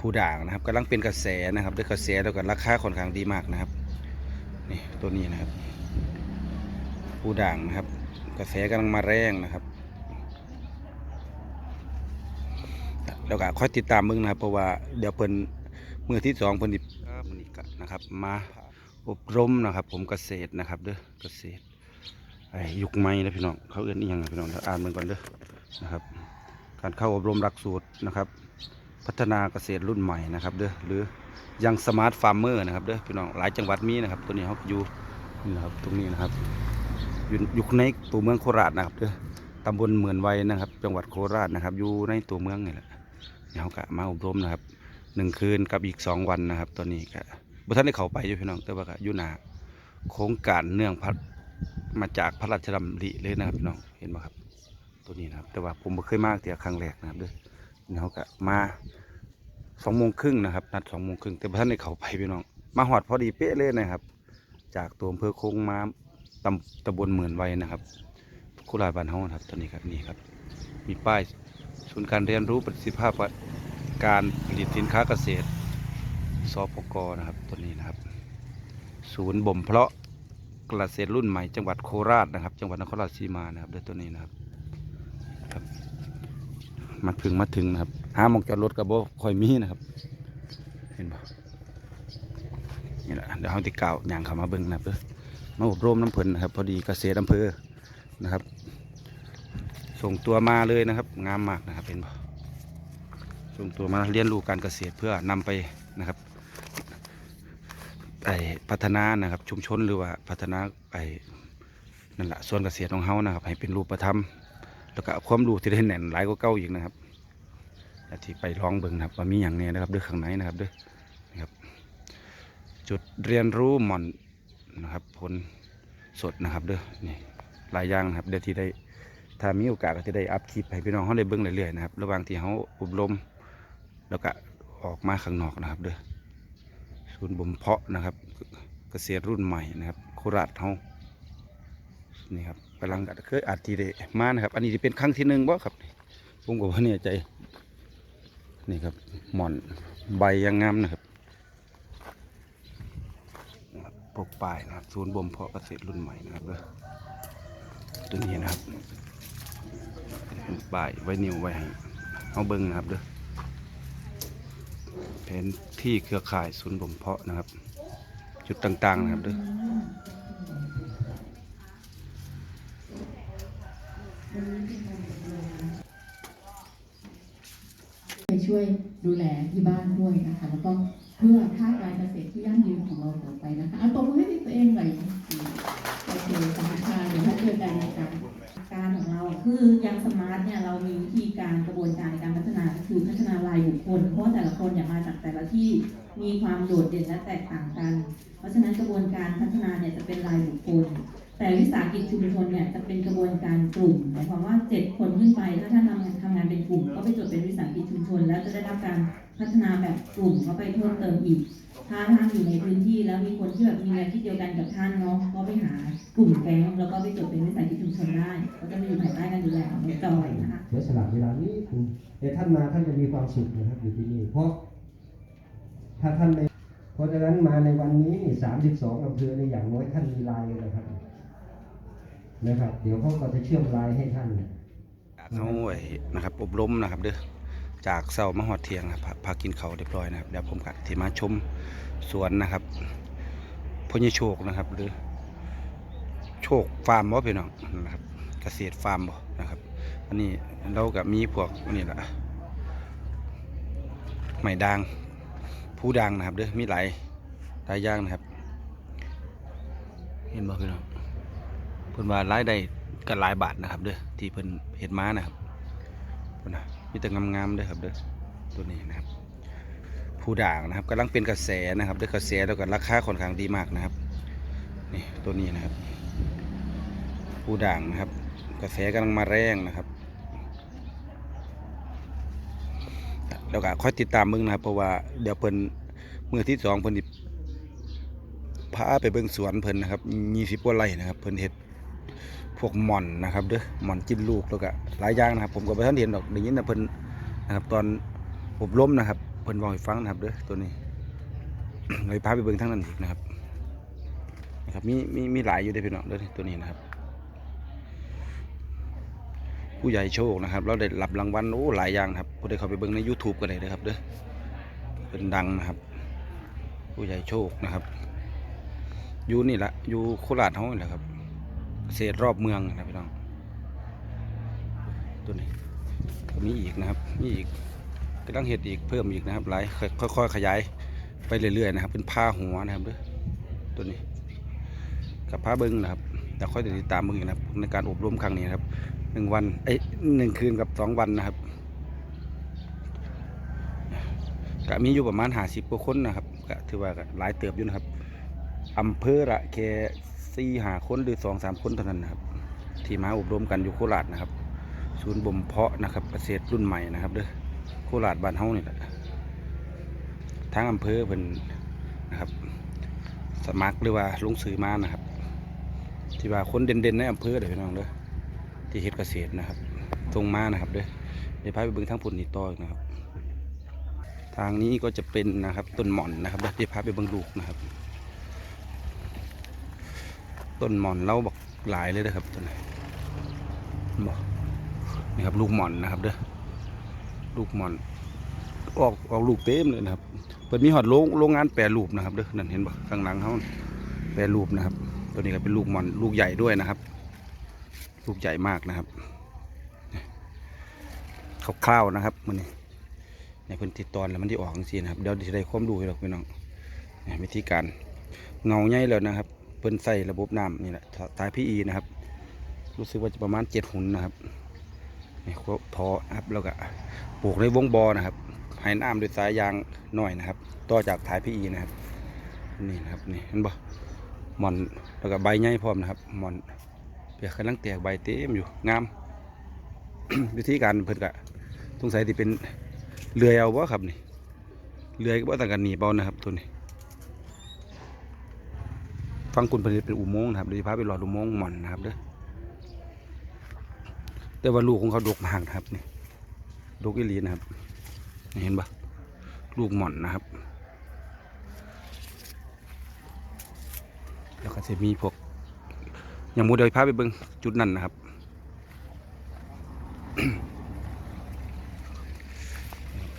ผู้ด่างนะครับกำลังเป็นกระแสนะครับด้วยกระแสแล้วก็ราคาค่อนข้างดีมากนะครับนี่ตัวนี้นะครับ ผู้ด่างนะครับ กระแสกำลังมาแรงนะครับแล้วก็ค่อยติดตามมึงนะครับ เพราะว่าเดี๋ยวเพิ่นมือที่สองเพิ่นดิบนี้ก็นะครับ มาอบรมนะครับ ผมเกษตรนะครับ เด้อเกษตรไอ้ยุคใหม่นะพี่น้องเขาเอื้อนอีหยังนะพี่น้องอ่านมันก่อนเด้อนะครับ การเข้าอบรมหลักสูตรนะครับ พัฒนาเกษตรรุ่นใหม่นะครับเด้อหรือยังสมาร์ทฟาร์มเมอร์นะครับเด้อพี่น้องหลายจังหวัดมีนะครับ ตัวนี้เขาอยู่นี่นะครับตรงนี้นะครับอยู่อยู่ในตัวเมืองโคราชนะครับเด้อตำบลเหมือนไวนะครับ จังหวัดโคราชนะครับ อยู่ในตัวเมืองนี่แหละเดี๋ยวเขาก็มาอบรมนะครับหนึ่งคืนกับอีกสองวันนะครับตัวนี้ก็บุท่านได้เข้าไปอยู่พี่น้องแต่ว่าก็อยู่หนาโครงการเนื่องพัดมาจากพระราชดำริเลยนะครับพี่น้องเห็นไหมครับ ตัวนี้นะครับ แต่ว่าผมบ่เคยมาเที่ยครั้งแรกนะครับเด้อเดี๋ยวเขาก็มา สองโมงครึ่งนะครับ นัดสองโมงครึ่งแต่บุท่านได้เข้าไปพี่น้อง มาหอดพอดีเป๊ะเลยนะครับ จากตัวอำเภอโคงมาตำตำบลหมื่นไวนะครับโคุราชบ้านเฮาครับตัวนี้ครับนี่ครับ มีป้ายศูนย์การเรียนรู้ประสิทธิภาพการผลิตสินค้าเกษตรสปกนะครับตัวนี้นะครับ ศูนย์บ่มเพาะเกษตรรุ่นใหม่จังหวัดโคราชนะครับ จังหวัดนครราชสีมานะครับด้วยตัวนี้นะครับครับมาถึงมาถึงนะครับ หามองจอดรถกับโบคอยมีนะครับ เห็นปะนี่แหละเดี๋ยวเขาติเก่าอย่างเขามาเบิ่งนะครับเด้อมาอบรมน้ำเพลินนะครับ พอดีเกษตรอำเภอนะครับ ส่งตัวมาเลยนะครับ งามมากนะครับเห็นปะส่งตัวมาเรียนรู้การเกษตรเพื่อนำไปนะครับไปพัฒนานะครับชุมชนหรือว่าพัฒนาไปนั่นแหละส่วนเกษตรของเฮานะครับ ให้เป็นรูปธรรม แล้วก็ความรู้ที่ได้แน่นหลายกว่าเก่าอีกนะครับ แล้วที่ไปลองเบิ่งนะครับว่ามีอย่างเนี้นะครับด้วยข้างในนะครับด้วยนะครับ จุดเรียนรู้หม่อนนะครับผลสดนะครับเด้อนี่หลายอย่างนะครับเดี๋ยวที่ได้ถ้ามีโอกาสก็จะได้อัพคลิปให้พี่น้องเขาได้เบิ่งเรื่อยๆนะครับระหว่างที่เขาอบรม แล้วก็ออกมาข้างนอกนะครับเด้อศูนย์บ่มเพาะนะครับ เกษตรรุ่นใหม่นะครับโคราชเฮานี่ครับกำลังเคยอัดทีเดมานะครับ อันนี้ที่เป็นครั้งที่หนึ่งบ่ครับผมก็ว่าเนี่ยใจ นี่ครับหม่อนใบยังงามนะครับปกป่ายนะครับศูนย์บ่มเพาะเกษตรรุ่นใหม่นะครับเด้อตัวนี้นะครับเป็นป้ายไว้นิวไว้ให้เอาเบิ้งนะครับเด้อเป็นที่เครือข่ายศูนย์บ่มเพาะนะครับ จุดต่างๆนะครับเด้อไป ช่วยดูแลที่บ้านด้วยนะคะ แล้วก็เพื่อภาคการเกษตรที่ยั่งยืนของเราต่อไปนะคะเอาตัวมือให้ตัวเองหน่อยโอเคสำคัญเดี๋ยวถ้าเจอกันนการการของเราคือยังสมาร์ทเนี่ยเรามีวิธีการกระบวนการในการพัฒนาก็คือพัฒนารายบุคคล เพราะแต่ละคนเนี่ยมาจากแต่ละที่มีความโดดเด่นและแตกต่างกัน เพราะฉะนั้นกระบวนการพัฒนาเนี่ยจะเป็นรายบุคคล แต่วิสาหกิจชุมชนเนี่ยจะเป็นกระบวนการกลุ่มหมายความว่าเจ็ดคนขึ้นไปถ้าท่านทำงานทำงานเป็นกลุ่ม ก็ไปจดเป็นวิสาหกิจชุมชน แล้วจะได้รับการพัฒนาแบบกลุ่มเข้าไปเพิ่มเติมอีก ถ้าท่านอยู่ในพื้นที่แล้วมีคนที่แบบมีแนวคิดเดียวกันกับท่านเนาะก็ไปหากลุ่มแก๊งแล้วก็ไปจดเป็นวิสาหกิจชุมชนได้ ก็จะมาอยู่ภายใต้การดูแลของจอยนะคะเสียสละเวลานี้คุณเดี๋ยวท่านมาท่านจะมีความสุขนะครับอยู่ที่นี่เพราะถ้าท่านไม่เพราะฉะนั้นมาในวันนี้สามสิบสองอำเภอในอย่างน้อยท่านมีลายนะครับ นะครับ เดี๋ยวเขาก็จะเชื่อมลายให้ท่านเอาไว้นะครับอบรมนะครับเด้อจากเสามาหอดเทียงนะครับพาพากินเขาเรียบร้อยนะครับเดี๋ยวผมกัที่มาชมสวนนะครับพญโชคนะครับ หรือโชคฟาร์มบ่พี่น้องนะครับ เกษตรฟาร์มบ่นะครับอันนี้เรากับมีพวกนี่แหละไม้ด่างผู้ด่างนะครับเด้อมีหลายหลายอย่างนะครับ เห็นบ่พี่น้อง พิ่นว่ารายได้ก็หลายบาทนะครับเด้อที่เพิ่นเฮ็ดม้านะครับเพิ่นน่ะมีแต่งามๆเด้อครับเด้อตัวนี้นะครับผู้ด่างนะครับกำลังเป็นกระแสนะครับด้วยกระแสแล้วก็ราคาค่อนข้างดีมากนะครับนี่ตัวนี้นะครับ ผู้ด่างนะครับ กระแสกำลังมาแรงนะครับ แล้วก็ค่อยติดตามมึงนะครับ เพราะว่าเดี๋ยวเพิ่นมือที่สองเพิ่นพาไปเบิ่งสวนเพิ่นนะครับมีสิบกว่าไร่นะครับ เพิ่นเฮ็ด พวกหม่อนนะครับเด้อหม่อนกินลูกแล้วก็หลายอย่างนะครับ ผมก็บ่ทันเห็นดอกได้ยินแต่เพิ่นนะครับ ตอนอบรมนะครับเพิ่นบอกให้ฟังนะครับเด้อตัวนี้เลยพาไปเบิ่งทั้งนั้นอีกนะครับนะครับมีมีมีหลายอยู่เด้พี่น้องเด้อตัวนี้นะครับ ผู้ใหญ่โชคนะครับเราได้รับรางวัลโอ้หลายอย่างครับผู้ใดเข้าไปเบิ่งใน YouTube ก็ได้เด้อครับเด้อเป็นดังนะครับ ผู้ใหญ่โชคนะครับอยู่นี่ละอยู่โคราชเฮานี่แหละครับ เกษตรรอบเมืองนะพี่น้องตัวนี้ก็มีอีกนะครับมีอีกกำลังเห็ดอีกเพิ่มอีกนะครับหลายค่อยๆขยายไปเรื่อยๆนะครับ เป็นผ้าหัวนะครับด้อตัวนี้ กับผ้าเบิ้งนะครับแต่ค่อยติดตามมึงอีกนะครับในการอบรมครั้งนี้นะครับหนึ่งวันเอ้หนึ่งคืนกับสองวันนะครับก็มีอยู่ประมาณหาสิบกว่าคนนะครับก็ถือว่าหลายเติบอยู่นะครับอำเภอละแค่ สี่หาคนหรือสองสามคนเท่านั้นนะครับ ที่มาอบรมกันอยู่โคราชนะครับ ศูนย์บ่มเพาะนะครับเกษตรรุ่นใหม่นะครับเด้อโคราชบ้านเฮานี่แหละทางอำเภอเป็นนะครับสมัครหรือว่าลงสื่อมานะครับ ที่ว่าคนเด่นๆในอำเภอเด้อพี่น้องเด้อที่เฮ็ดเกษตรนะครับตรงมานะครับเด้อเดี๋ยวพาไปเบิ่งทางผลนี่ต่ออีกนะครับ ทางนี้ก็จะเป็นนะครับต้นหม่อนนะครับเดี๋ยวพาไปเบิ่งลูกนะครับ ต้นหมอนเราบอกหลายเลยนะครับต้นนี้บอกนี่ครับลูกหมอนนะครับเด้อลูกหมอน ออกออกลูกเต็มเลยนะครับเปิดมีหอดโรงโรงงานแปรรูปนะครับเด้อนั่นเห็นปะข้างหลังเขาแปรรูปนะครับ ตัวนี้ก็เป็นลูกหมอนลูกใหญ่ด้วยนะครับ ลูกใหญ่มากนะครับคร่าวๆนะครับมันนี่ในพื้นที่ตอนแล้วมันที่ออกจริงๆนะครับเดี๋ยวจะได้ความรู้ให้เราพี่น้องนี่วิธีการเงาใหญ่แล้วนะครับ เพิ่นใส่ระบบน้ำนี่แหละทายพีอีนะครับ รู้สึกว่าจะประมาณเจ็ดหุ่นนะครับนี่ครบพอครับแล้วก็ปลูกในวงบอนะครับให้น้ำด้วยสายยางหน่อยนะครับ ต่อจากถ่ายพีอีนะครับ นี่นะครับนี่เห็นบ่หมอนแล้วก็ใบใหญ่พร้อมนะครับหมอนเปียกกำลังแตกใบเต็มอยู่งามวิธีการเพิ่นก็สงสัยที่เป็นเรือเอาบ่ครับนี่เรือก็บ่ต่างกันหนีเบานะครับตัวนี้ ฟังคุณผลิตเป็นอุโมงค์นะครับเดี๋ยวจะพาไปหลอดอุโมงค์หมอนนะครับเด้อแต่ว่าลูกของเขาดกมากนะครับนี่ดกอีหลีนะครับเห็นปะลูกหม่อนนะครับ แล้วก็จะมีพวกอย่างมูเดยพาไปเบิ้งจุดนั้นนะครับ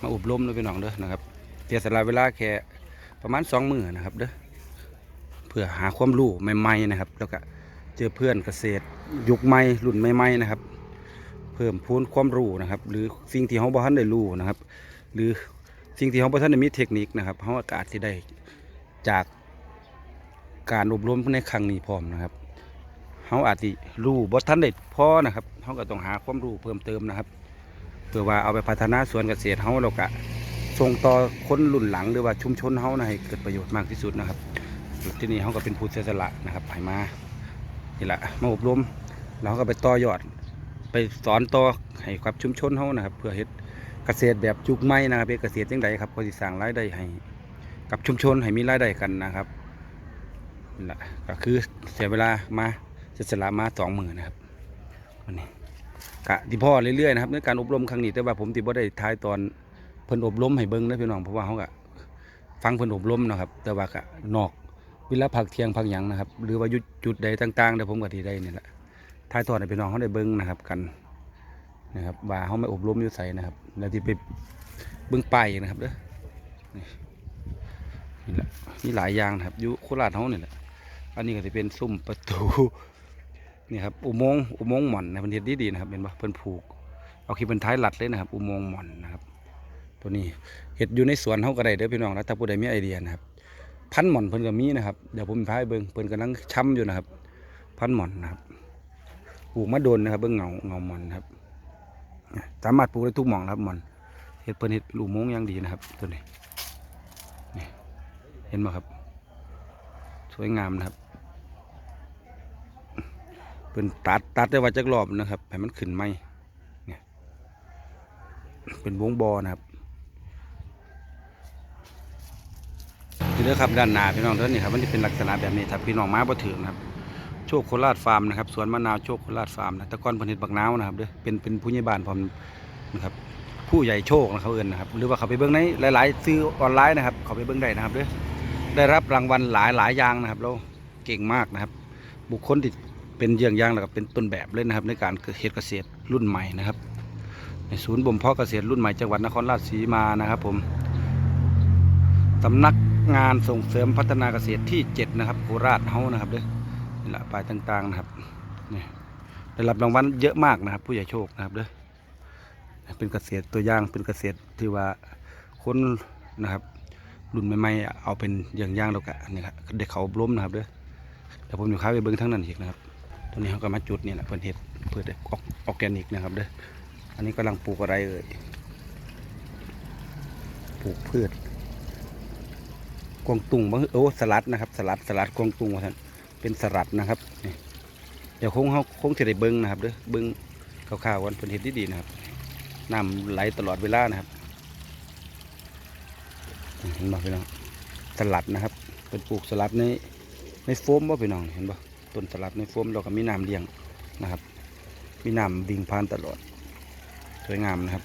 มาอบรมด้วยพี่น้องเด้อนะครับเสียสละเวลาแค่ประมาณสองมือนะครับเด้อ เพื่อหาความรู้ใหม่ๆนะครับ แล้วก็เจอเพื่อนเกษตร ยุคใหม่รุ่นใหม่ๆนะครับ เพิ่มพูนความรู้นะครับ หรือสิ่งที่เขาบ่ทันได้รู้นะครับ หรือสิ่งที่เขาบ่ทันได้มีเทคนิคนะครับเขาอาจสิได้จากการอบรมในครั้งนี้พร้อมนะครับเขาอาจสิรู้บ่ทันได้พอนะครับเขาก็ต้องหาความรู้เพิ่มเติมนะครับเพื่อว่าเอาไปพัฒนาสวนเกษตรเขาแล้วก็ส่งต่อคนรุ่นหลังหรือว่าชุมชนเขานะให้เกิดประโยชน์มากที่สุดนะครับ ที่นี่เขาก็เป็นผู้เสียสละนะครับให้มานี่แหละมาอบรมแล้วเขาก็ไปต่อยอด ไปสอนต่อให้กับชุมชนเขานะครับ เพื่อเฮ็ดเกษตรแบบจุกไม้นะครับเป็นเกษตรยังไงครับก็สิสร้างรายได้ให้กับชุมชนให้มีรายได้กันนะครับนี่แหละก็คือเสียเวลามาเสียสละมาสองหมื่นนะครับวันนี้กะที่พ่อเรื่อยๆนะครับในการอบรมครั้งนี้แต่ว่าผมติบ่ได้ทายตอนเพิ่นอบรมให้เบิ่งนะพี่น้องเพราะว่าเขาก็ฟังเพิ่นอบรมนะครับ แต่ว่าก็นอก เวลาพักเทียงพักหยังนะครับ หรือว่ายุดจุดใดต่างๆเดี๋ยวผมก็ที่ได้นี่แหละถ่ายทอดให้พี่น้องเขาได้เบิ้งนะครับกันนะครับว่าเขาไม่อบรมอยู่ใส่นะครับ แล้วที่ไปเบิ้งไปนะครับเด้อนี่แหละมีหลายอย่างนะครับอยู่โคราชเขาเนี่ยแหละอันนี้ก็จะเป็นซุ้มประตูนี่ครับอุโมงค์อุโมงค์หม่อนนะเป็นเฮ็ดดีๆนะครับเป็นปะเป็นผูก เอาขี้เป็นท้ายหลัดเลยนะครับ อุโมงค์หม่อนนะครับ ตัวนี้เห็ดอยู่ในสวนเขาก็ได้เด้อพี่น้องแล้วถ้าผู้ใดมีไอเดียนะครับ พันหม่อนเพิ่นก็มีนะครับเดี๋ยวผมพาไปเบิ้งเพิ่นกำลังช้ำอยู่นะครับ พันหม่อนนะครับปลูกมะโดนนะครับเบื้องเงาเงาหมอนครับสามารถปลูกได้ทุกหม่องครับหมอนเห็ดเพิ่นเห็ดลูกมงอย่างดีนะครับตัวนี้นี่เห็นไหมครับ สวยงามนะครับเป็นตัดตัดได้ว่าจักรอบนะครับให้มันขึ้นไหมเนี่ยเป็นวงบอนะครับนี่เด้อครับด้านหน้าพี่น้องเด้อนี่ครับมันจะเป็นลักษณะแบบนี้ถ้าพี่น้องมาบ่ถึงนะครับโชคโคราชฟาร์มนะครับสวนมะนาวโชคโคราชฟาร์มนะตะกอนผลิตบักนาวนะครับเด้อเป็นเป็นผู้ใหญ่บ้านพร้อมนะครับผู้ใหญ่โชคนะเขาเอินนะครับหรือว่าเขาไปเบิ้องในหลาย ๆ ซื้อออนไลน์นะครับ เขาไปเบิ้องได้นะครับเด้อได้รับรางวัลหลายหลายอย่างนะครับเราเก่งมากนะครับ บุคคลที่เป็นเยี่ยงอย่างแล้วก็เป็นต้นแบบเลยนะครับ ในการเฮ็ดเกษตรรุ่นใหม่นะครับ ในศูนย์บ่มเพาะเกษตรรุ่นใหม่จังหวัดนครราชสีมานะครับ ผมสำนัก งานส่งเสริมพัฒนาเกษตรที่ 7 นะครับโคราชเฮานะครับเด้อนี่แหละป้ายต่างๆนะครับนี่ได้รับรางวัลเยอะมากนะครับ ผู้ใหญ่โชคนะครับเด้อเป็นเกษตรตัวอย่างเป็นเกษตรที่ว่าคนนะครับรุ่นใหม่ๆเอาเป็นอย่างย่างแล้วก็นี่ครับเด็กเขาอบรมนะครับเด้อแต่ผมอยู่ข้าวไปเบิ้งทั้งนั้นอีกนะครับตอนนี้เขาก็มาจุดนี่แหละเพิ่นเฮ็ดเพื่อออกออร์แกนิกนะครับเด้ออันนี้กำลังปลูกอะไรเอ่ยปลูกพืช กวงตุงบางโอ้สลัดนะครับ สลัดสลัดกวงตุงว่าท่านเป็นสลัดนะครับเดี๋ยวคงเขาคงจะได้เบิ้งนะครับเด้อเบิ้งข่าวๆวันเป็นเห็ดดีๆนะครับน้ำไหลตลอดเวลานะครับนี่เห็นบ่พี่น้องสลัดนะครับ เป็นปลูกสลัดในในโฟมบ่พี่น้องเห็นบ่ต้นสลัดในโฟมเราก็มีน้ำเลี้ยงนะครับ มีน้ำวิ่งผ่านตลอด สวยงามนะครับ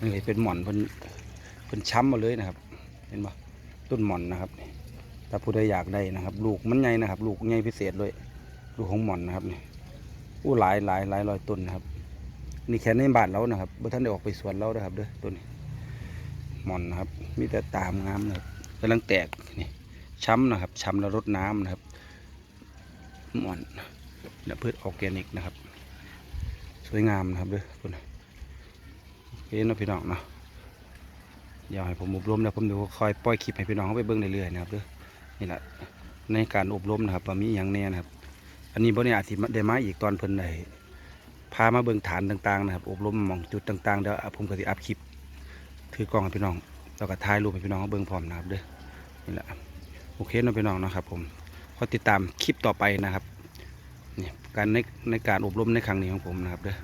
นี่เป็นหม่อนเพิ่นเพิ่นช้ำมาเลยนะครับ เห็นปะต้นหม่อนนะครับนี่ถ้าผู้ใดอยากได้นะครับ ลูกมันใหญ่นะครับ ลูกใหญ่พิเศษเลยลูกของหม่อนนะครับนี่อู้หลายหลายหลายร้อยต้นนะครับ นี่แค่ในบ้านเรานะครับบ่ท่านได้ออกไปสวนเรานะครับเด้อต้นนี้หม่อนนะครับ มีแต่ตามงามนะครับกำลังแตกนี่ช้ำนะครับช้ำแล้วรดน้ำนะครับหม่อนและพืชออร์แกนิกนะครับ สวยงามนะครับเด้อคุณโอเคเนาะพี่น้องเนาะ เดี๋ยวให้ผมอบรมแล้วผมเดี๋ยวคอยปล่อยคลิปให้พี่น้องเขาไปเบิ่งเรื่อยๆนะครับเด้อนี่แหละในการอบรมนะครับมีอย่างแน่นะครับ อันนี้บ่เนี่ยอาจสิได้มาอีกตอนเพิ่นได้พามาเบิ่งฐานต่างๆนะครับ อบรมมองจุดต่างๆเดี๋ยวผมก็สิอัพคลิปถือกล้องให้พี่น้องแล้วก็ถ่ายรูปให้พี่น้องเขาเบิ่งพร้อมนะครับเด้อนี่แหละโอเคนะพี่น้องนะครับ ผมขอติดตามคลิปต่อไปนะครับนี่การในในการอบรมในครั้งนี้ของผมนะครับเด้อ